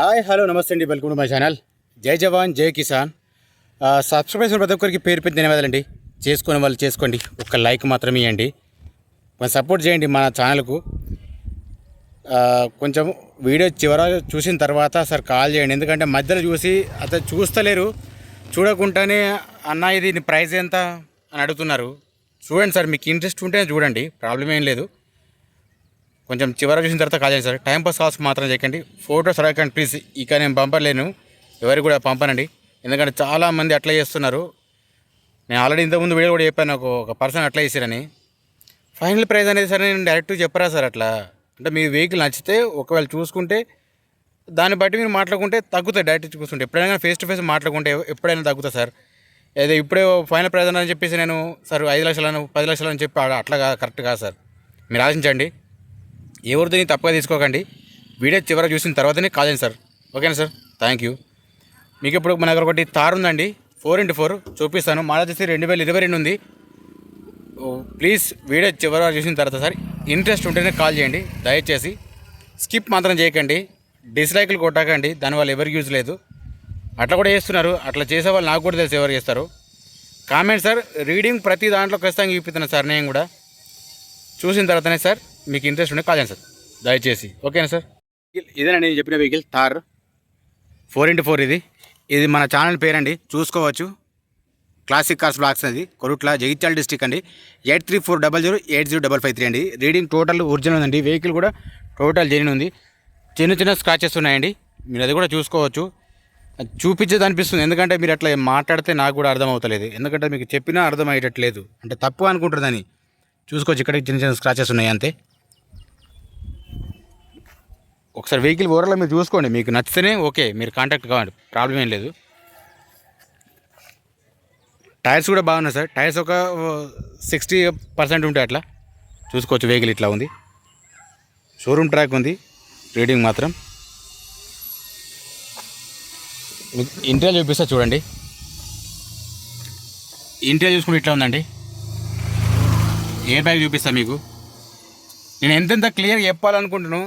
Hi hello నమస్తే అండి. Welcome to my channel. జై జవాన్ జై కిసాన్. ఆ, సబ్స్క్రైబ్ ప్రతి ఒక్కరికి పేరు పెద్ద ధన్యవాదాలండి. చేసుకునే వాళ్ళు చేసుకోండి. ఒక్క లైక్ మాత్రమే ఇవ్వండి కొంచెం సపోర్ట్ చేయండి మన ఛానల్కు కొంచెం వీడియో చివర చూసిన తర్వాత సార్ కాల్ చేయండి. ఎందుకంటే మధ్యలో చూసి అతను చూస్తలేరు. చూడకుండానే అన్న ఇది ప్రైస్ ఎంత? అని అడుగుతున్నారు. చూడండి సార్ మీకు ఇంట్రెస్ట్ ఉంటే చూడండి. ప్రాబ్లం ఏం లేదు. కొంచెం చివర చూసిన తర్వాత కాల్ చేయండి సార్. టైం పాస్ కాల్స్ మాత్రం చేయకండి. ఫోటోస్ అడగకండి ప్లీజ్ ఇక నేను పంపలేను ఎవరికి కూడా పంపనండి. ఎందుకంటే చాలామంది అట్లా చేస్తున్నారు. నేను ఆల్రెడీ ఇంతకుముందు వీడియో కూడా చెప్పాను ఒక ఒక పర్సన్ అట్లా చేశారని ఫైనల్ ప్రైస్ అనేది సరే నేను డైరెక్ట్ చెప్పరా సార్ అట్లా? అంటే మీ వెహికల్ నచ్చితే ఒకవేళ చూసుకుంటే దాన్ని బట్టి మీరు మాట్లాడుకుంటే తగ్గుతాయి డైరెక్ట్ చూసుకుంటే. ఎప్పుడైనా ఫేస్ టు ఫేస్ మాట్లాడుకుంటే ఎప్పుడైనా తగ్గుతుంది సార్. ఏదో ఇప్పుడే ఫైనల్ ప్రైజ్ అని చెప్పేసి నేను సార్ ఐదు లక్షలను పది లక్షలు అని చెప్పి అట్లా- అట్లా కాదు కరెక్ట్ కాదు సార్. మీరు ఆశించండి ఎవరిదని తప్పుగా తీసుకోకండి. వీడియో చివర చూసిన తర్వాతనే కాల్ చేయండి సార్. ఓకేనా సార్? థ్యాంక్ యూ మీకు ఇప్పుడు మన దగ్గర ఒకటి తార్ ఉందండి. ఫోర్ ఇంటూ ఫోర్ చూపిస్తాను. మా వచ్చేసి రెండు వేల ఇరవై రెండు ఉంది. ప్లీజ్ వీడియో చివరి చూసిన తర్వాత సార్ ఇంట్రెస్ట్ ఉంటేనే కాల్ చేయండి. దయచేసి స్కిప్ మాత్రం చేయకండి. డిస్లైక్లు కొట్టకండి. దానివల్ల ఎవరికి యూజ్ లేదు. అట్లా కూడా చేస్తున్నారు. అట్లా చేసే వాళ్ళు నాకు కూడా తెలుసు ఎవరు చేస్తారు. కామెంట్ సార్ రీడింగ్ ప్రతి దాంట్లో ఖచ్చితంగా చూపిస్తున్నాను సార్ నేను కూడా. చూసిన తర్వాతనే సార్ మీకు ఇంట్రెస్ట్ ఉంటే కాల్ చేయండి సార్. దయచేసి. ఓకేనా సార్? ఇదేనండి నేను చెప్పిన vehicle? Thar four into four ఇది. ఇది మన ఛానల్ పేరండి. చూసుకోవచ్చు. క్లాసిక్ కార్స్ బ్లాక్స్ అది కొరుట్ల జగిత్యాల డిస్టిక్ అండి. Eight three four double zero eight zero double five three అండి. రీడింగ్ టోటల్ ఒరిజినల్ ఉందండి. వెహికల్ కూడా టోటల్ జెన్యున్ ఉంది. చిన్న చిన్న స్క్రాచెస్ ఉన్నాయండి. మీరు అది కూడా చూసుకోవచ్చు. అది చూపించేది అనిపిస్తుంది. ఎందుకంటే మీరు అట్లా మాట్లాడితే నాకు కూడా అర్థం అవుతలేదు. ఎందుకంటే మీకు చెప్పినా అర్థం అయ్యేటట్లేదు. అంటే తప్పు అనుకుంటుందని చూసుకోవచ్చు. ఇక్కడ చిన్న చిన్న స్క్రాచెస్ ఉన్నాయి అంతే. ఒకసారి వెహికల్ ఓవరాల్ మీరు చూసుకోండి. మీకు నచ్చితేనే ఓకే మీరు కాంటాక్ట్ కావండి ప్రాబ్లం ఏం లేదు. టైర్స్ కూడా బాగున్నాయి సార్. టైర్స్ ఒక సిక్స్టీ పర్సెంట్ ఉంటాయి అట్లా చూసుకోవచ్చు వెహికల్ ఇట్లా ఉంది. షోరూమ్ ట్రాక్ ఉంది. రీడింగ్ మాత్రం. మీకు ఇంటీరియర్ చూపిస్తా చూడండి. ఇంటీరియర్ చూసుకుంటే ఇట్లా ఉందండి. ఎయిర్ బ్యాగ్ చూపిస్తా మీకు. నేను ఎంతెంత క్లియర్గా చెప్పాలనుకుంటున్నాను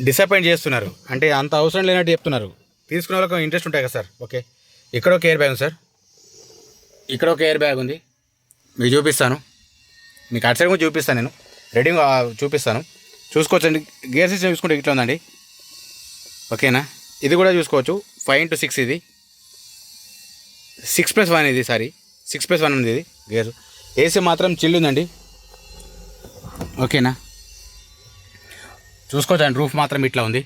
డిసప్పాయింట్ చేస్తున్నారు. అంటే అంత అవసరం లేనట్టు చెప్తున్నారు. తీసుకునే వాళ్ళకి ఇంట్రెస్ట్ ఉంటాయి కదా సార్. ఓకే. ఇక్కడ ఒక ఎయిర్ బ్యాగ్ ఉంది సార్. ఇక్కడ ఒక ఎయిర్ బ్యాగ్ ఉంది. మీకు చూపిస్తాను. మీకు అటు సైడ్ కూడా చూపిస్తాను నేను. రెడీ చూపిస్తాను. చూసుకోవచ్చండి. గేర్ సిస్టమ్ చూసుకుంటే ఇట్లా ఉందండి. ఓకేనా? ఇది కూడా చూసుకోవచ్చు. ఫైవ్ ఇంటూ సిక్స్ ఇది. సిక్స్ ప్లస్ వన్ ఇది సారీ సిక్స్ ప్లస్ వన్ ఉంది ఇది గేర్ ఏసీ మాత్రం చిల్లు ఉందండి. ఓకేనా? చూసుకోవచ్చు అండి రూఫ్ మాత్రం ఇట్లా ఉంది.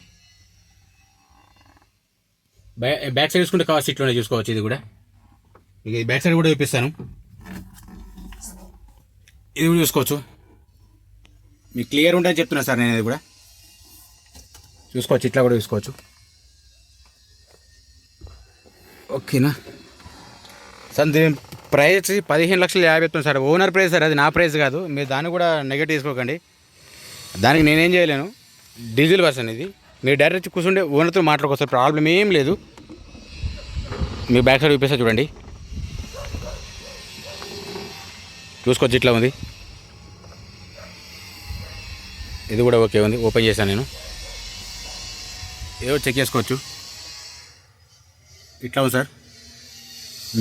బ్యా బ్యాక్ సైడ్ చూసుకుంటే కార్ సీట్లోనే చూసుకోవచ్చు ఇది కూడా. ఇది బ్యాక్ సైడ్ కూడా చూపిస్తాను. ఇది కూడా చూసుకోవచ్చు. మీకు క్లియర్ ఉంటుందని చెప్తున్నా సార్ నేను ఇది కూడా. చూసుకోవచ్చు ఇట్లా కూడా చూసుకోవచ్చు. ఓకేనా సార్ దీని ప్రైస్ పదిహేను లక్షల యాభై చెప్తున్నాను సార్. ఓనర్ ప్రైస్ సార్ అది నా ప్రైస్ కాదు. మీరు దాన్ని కూడా నెగటివ్ తీసుకోకండి. దానికి నేనేం చేయలేను. డీజిల్ వర్షన్ ఇది మీరు డైరెక్ట్ కూర్చుంటే ఓనర్తో మాట్లాడుకోవచ్చు ప్రాబ్లం ఏం లేదు. మీ బ్యాక్ సైడ్ చూపిస్తా చూడండి. చూసుకోవచ్చు ఇట్లా ఉంది. ఇది కూడా ఓకే ఉంది ఓపెన్ చేశాను నేను. ఏదో చెక్ చేసుకోవచ్చు. ఇట్లా ఉంది సార్.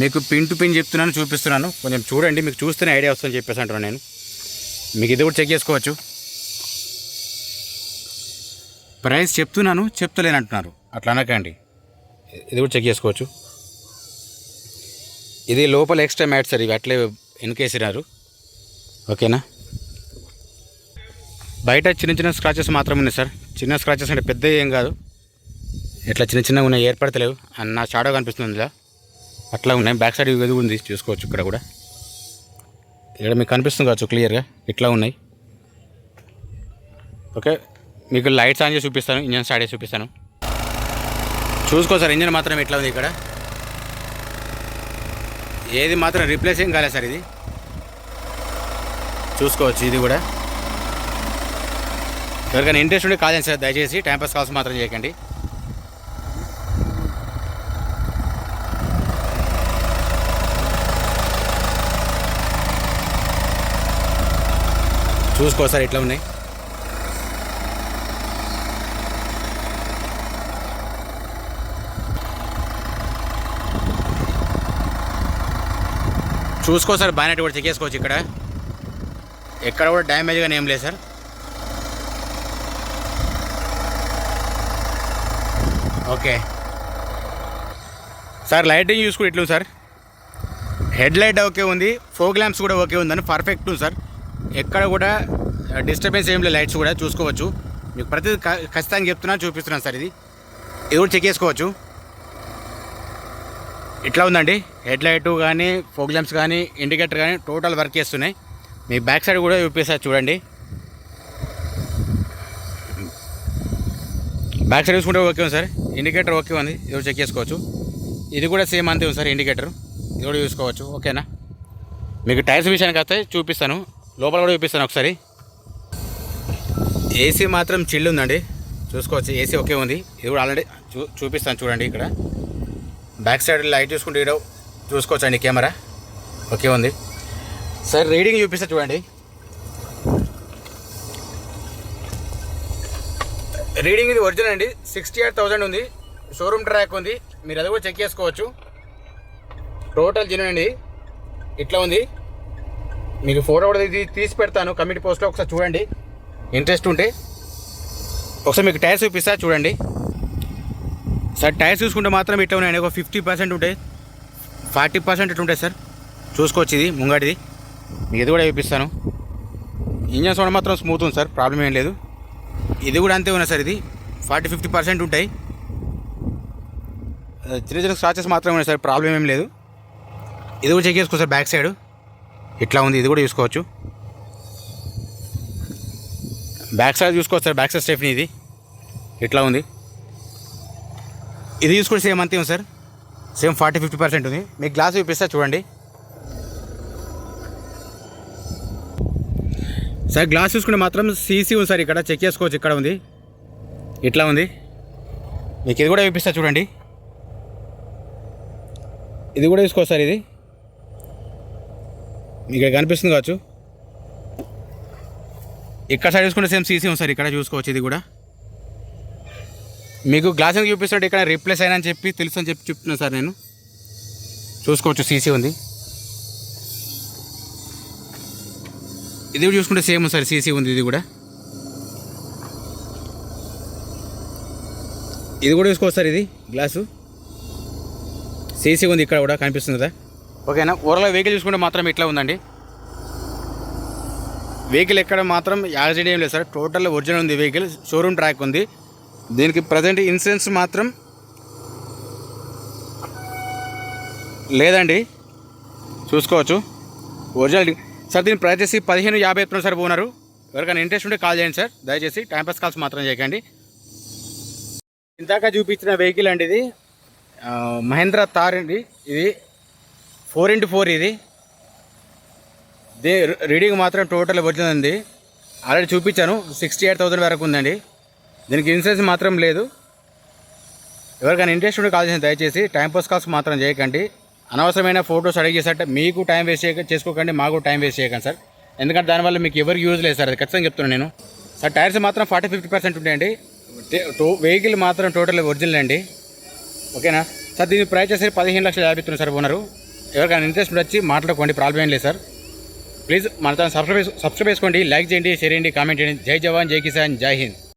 మీకు పిన్ టు పిన్ చెప్తున్నాను చూపిస్తున్నాను. కొంచెం చూడండి మీకు చూస్తేనే ఐడియా వస్తుందని చెప్పేసి అంటున్నాను నేను. మీకు ఇది కూడా చెక్ చేసుకోవచ్చు. ప్రైస్ చెప్తున్నాను చెప్తలేను అంటున్నారు అట్లా అనకండి ఇది కూడా చెక్ చేసుకోవచ్చు. ఇది లోపల ఎక్స్ట్రా మ్యాట్ సార్ ఇవి అట్లే వెనకేసినారు. ఓకేనా? బయట చిన్న చిన్న స్క్రాచెస్ మాత్రం ఉన్నాయి సార్. చిన్న స్క్రాచెస్ అంటే పెద్ద ఏం కాదు. ఇట్లా చిన్న చిన్నగా ఉన్నాయి ఏర్పడతలేవు. అని నా షాడో కనిపిస్తుంది ఇలా అట్లా ఉన్నాయి. బ్యాక్ సైడ్ ఇది ఉంది చూసుకోవచ్చు ఇక్కడ కూడా. ఇక్కడ మీకు కనిపిస్తుంది కావచ్చు క్లియర్గా. ఇట్లా ఉన్నాయి. ఓకే. మీకు లైట్స్ ఆన్ చేసి చూపిస్తాను ఇంజన్ స్టార్ట్ చేసి చూపిస్తాను. చూసుకో సార్ ఇంజన్ మాత్రం ఎట్లా ఉంది ఇక్కడ? ఏది మాత్రం రీప్లేస్ ఏం కాలేదు సార్ ఇది. చూసుకోవచ్చు ఇది కూడా. ఎవరికైనా ఇంట్రెస్ట్ ఉంటే కాదండి సార్ దయచేసి టైంపాస్ కాల్స్ మాత్రం చేయకండి. చూసుకో సార్ ఎట్లా ఉన్నాయి? చూసుకో సార్ బాగా కూడా చెక్ చేసుకోవచ్చు ఇక్కడ. ఎక్కడ కూడా డ్యామేజ్ కానీ ఏం లేదు సార్. ఓకే. సార్ లైటింగ్ చూసుకుని ఎట్లు సార్. హెడ్ లైట్ ఓకే ఉంది ఫోక్ ల్యాంప్స్ కూడా ఓకే ఉందని పర్ఫెక్ట్ ఉంది సార్. ఎక్కడ కూడా డిస్టర్బెన్స్ ఏం లేదు లైట్స్ కూడా చూసుకోవచ్చు. మీకు ప్రతిదీ క- ఖచ్చితంగా చెప్తున్నా చూపిస్తున్నాను సార్ ఇది. ఇది కూడా చెక్ చేసుకోవచ్చు ఇట్లా ఉందండి. హెడ్ లైట్ కానీ ఫోక్ ల్యాంప్స్ కానీ ఇండికేటర్ కానీ టోటల్ వర్క్ చేస్తున్నాయి. మీ బ్యాక్ సైడ్ కూడా చూపిస్తారు చూడండి. బ్యాక్ సైడ్ చూసుకుంటే ఓకే ఉంది సార్. ఇండికేటర్ ఓకే ఉంది. ఇది చెక్ చేసుకోవచ్చు. ఇది కూడా సేమ్ అంతే ఉంది సార్ ఇండికేటర్. ఇది కూడా చూసుకోవచ్చు. ఓకేనా? మీకు టైర్స్ విషయానికి వస్తే చూపిస్తాను. లోపల కూడా చూపిస్తాను ఒకసారి. ఏసీ మాత్రం చిల్లు ఉందండి. చూసుకోవచ్చు. ఏసీ ఓకే ఉంది. ఇది కూడా ఆల్రెడీ చూ చూపిస్తాను చూడండి ఇక్కడ. బ్యాక్ సైడ్ లైట్ చూసుకుంటే చూసుకోవచ్చండి కెమెరా? ఓకే ఉంది. సార్ రీడింగ్ చూపిస్తా చూడండి. రీడింగ్ ఇది ఒరిజినల్ అండి. సిక్స్టీ ఎయిట్ థౌసండ్ ఉంది. షోరూమ్ ట్రాక్ ఉంది. మీరు అది కూడా చెక్ చేసుకోవచ్చు. టోటల్ జిన్ అండి. ఇట్లా ఉంది. మీకు ఫోటో కూడా ఇది తీసి పెడతాను. కమిటీ పోస్ట్లో ఒకసారి చూడండి. ఇంట్రెస్ట్ ఉంటే. ఒకసారి మీకు టైర్స్ చూపిస్తా చూడండి. సార్ టైర్స్ చూసుకుంటే మాత్రం ఇట్లా ఉన్నాయండి ఒక ఫిఫ్టీ పర్సెంట్ ఉంటాయి ఫార్టీ పర్సెంట్ ఇట్లా ఉంటాయి సార్. చూసుకోవచ్చు ఇది ముంగాడిది మీకు ఇది కూడా చూపిస్తాను. ఇంజన్ సౌండ్ మాత్రం స్మూత్ ఉంది సార్ ప్రాబ్లం ఏం లేదు. ఇది కూడా అంతే ఉన్నాయి సార్ ఇది. ఫార్టీ ఫిఫ్టీ పర్సెంట్ ఉంటాయి. చిన్న చిన్న స్క్రాచెస్ మాత్రమే ఉన్నాయి సార్ ప్రాబ్లం ఏం లేదు. ఇది కూడా చెక్ చేసుకో సార్ బ్యాక్ సైడ్ ఇట్లా ఉంది ఇది కూడా చూసుకోవచ్చు. బ్యాక్ సైడ్ చూసుకోవచ్చు సార్ బ్యాక్ సైడ్ స్టెఫ్ని ఇది. ఇట్లా ఉంది. ఇది చూసుకుంటే సేమ్ అంతే ఉంది sir. Same forty fifty percent ఉంది. మీకు గ్లాస్ చూపిస్తా చూడండి. సార్ గ్లాస్ చూసుకుంటే మాత్రం సీసీ ఉంది సార్ ఇక్కడ. చెక్ చేసుకోవచ్చు ఇక్కడ ఉంది. ఇట్లా ఉంది. మీకు ఇది కూడా చూపిస్తా చూడండి. ఇది కూడా చూసుకోవచ్చు సార్ ఇది. మీకు కనిపిస్తుంది కావచ్చు. ఇక్కడ సైడ్ చూసుకుంటే సేమ్ సీసీ ఉంది సార్. ఇక్కడ చూసుకోవచ్చు ఇది కూడా. మీకు గ్లాస్ ఎందుకు చూపిస్తాడు? ఇక్కడ రీప్లేస్ అయినా అని చెప్పి తెలుసు అని చెప్పి చెప్తున్నాను సార్ నేను. చూసుకోవచ్చు సీసీ ఉంది. ఇది కూడా చూసుకుంటే సేమ్ సార్ సీసీ ఉంది ఇది కూడా. ఇది కూడా చూసుకోవచ్చు సార్ ఇది గ్లాసు సీసీ ఉంది ఇక్కడ కూడా కనిపిస్తుంది కదా. ఓకేనా? ఓవరాల్ వెహికల్ చూసుకుంటే మాత్రం ఇట్లా ఉందండి. వెహికల్ ఎక్కడ మాత్రం యాక్సిడెంట్ ఏం లేదు సార్. టోటల్ ఒరిజినల్ ఉంది వెహికల్ షోరూమ్ ట్రాక్ ఉంది. దీనికి ప్రజెంట్ ఇన్సూరెన్స్ మాత్రం లేదండి. చూసుకోవచ్చు. ఒరిజినల్ సార్ దీని ప్రైస్ చేసి పదిహేను యాభై ఎత్తున్నారు సార్ పోనారు ఎవరికైనా ఇంట్రెస్ట్ ఉంటే కాల్ చేయండి సార్. దయచేసి టైంపాస్ కాల్స్ మాత్రం చేయకండి. ఇందాక చూపించిన వెహికల్ అండి ఇది. మహేంద్ర తార్ అండి. ఇది ఫోర్ ఇంటూ ఫోర్ ఇది. దే రీడింగ్ మాత్రం టోటల్ వచ్చిందండి ఉంది. ఆల్రెడీ చూపించాను. సిక్స్టీ ఎయిట్ థౌసండ్ వరకు ఉందండి. దీనికి ఇన్సూరెన్స్ మాత్రం లేదు. ఎవరికైనా ఇంట్రెస్ట్ ఉంటే కాల్ చేసిన దయచేసి. టైం పాస్ కాల్స్ మాత్రం చేయకండి. అనవసరమైన ఫోటోస్ అడిగి చేసేట మీకు టైం వేస్ట్ చేయ చేసుకోకండి మాకు టైం వేస్ట్ చేయకండి సార్ ఎందుకంటే దానివల్ల మీకు ఎవరికి యూజ్ లేదు సార్ అది ఖచ్చితంగా చెప్తున్నాను నేను. సార్ టైర్స్ మాత్రం ఫార్టీ ఫిఫ్టీ పర్సెంట్ ఉంటాయండి. వెహికల్ మాత్రం టోటల్ ఒరిజినల్ అండి. ఓకేనా? సార్ దీని ప్రైస్ చేసి పదిహేను లక్షలు యాభై ఇస్తున్నారు సార్ ఓనరు. ఎవరికైనా ఇంట్రెస్ట్ వచ్చి మాట్లాడుకోండి ప్రాబ్లం ఏం లేదు సార్ ప్లీజ్ మన ఛానల్ సబ్స్క్రైబ్ సబ్స్క్రైబ్ చేసుకోండి లైక్ చేయండి షేర్ చేయండి కామెంట్ చేయండి. జై జవాన్ జై కిసాన్ జై హింద్.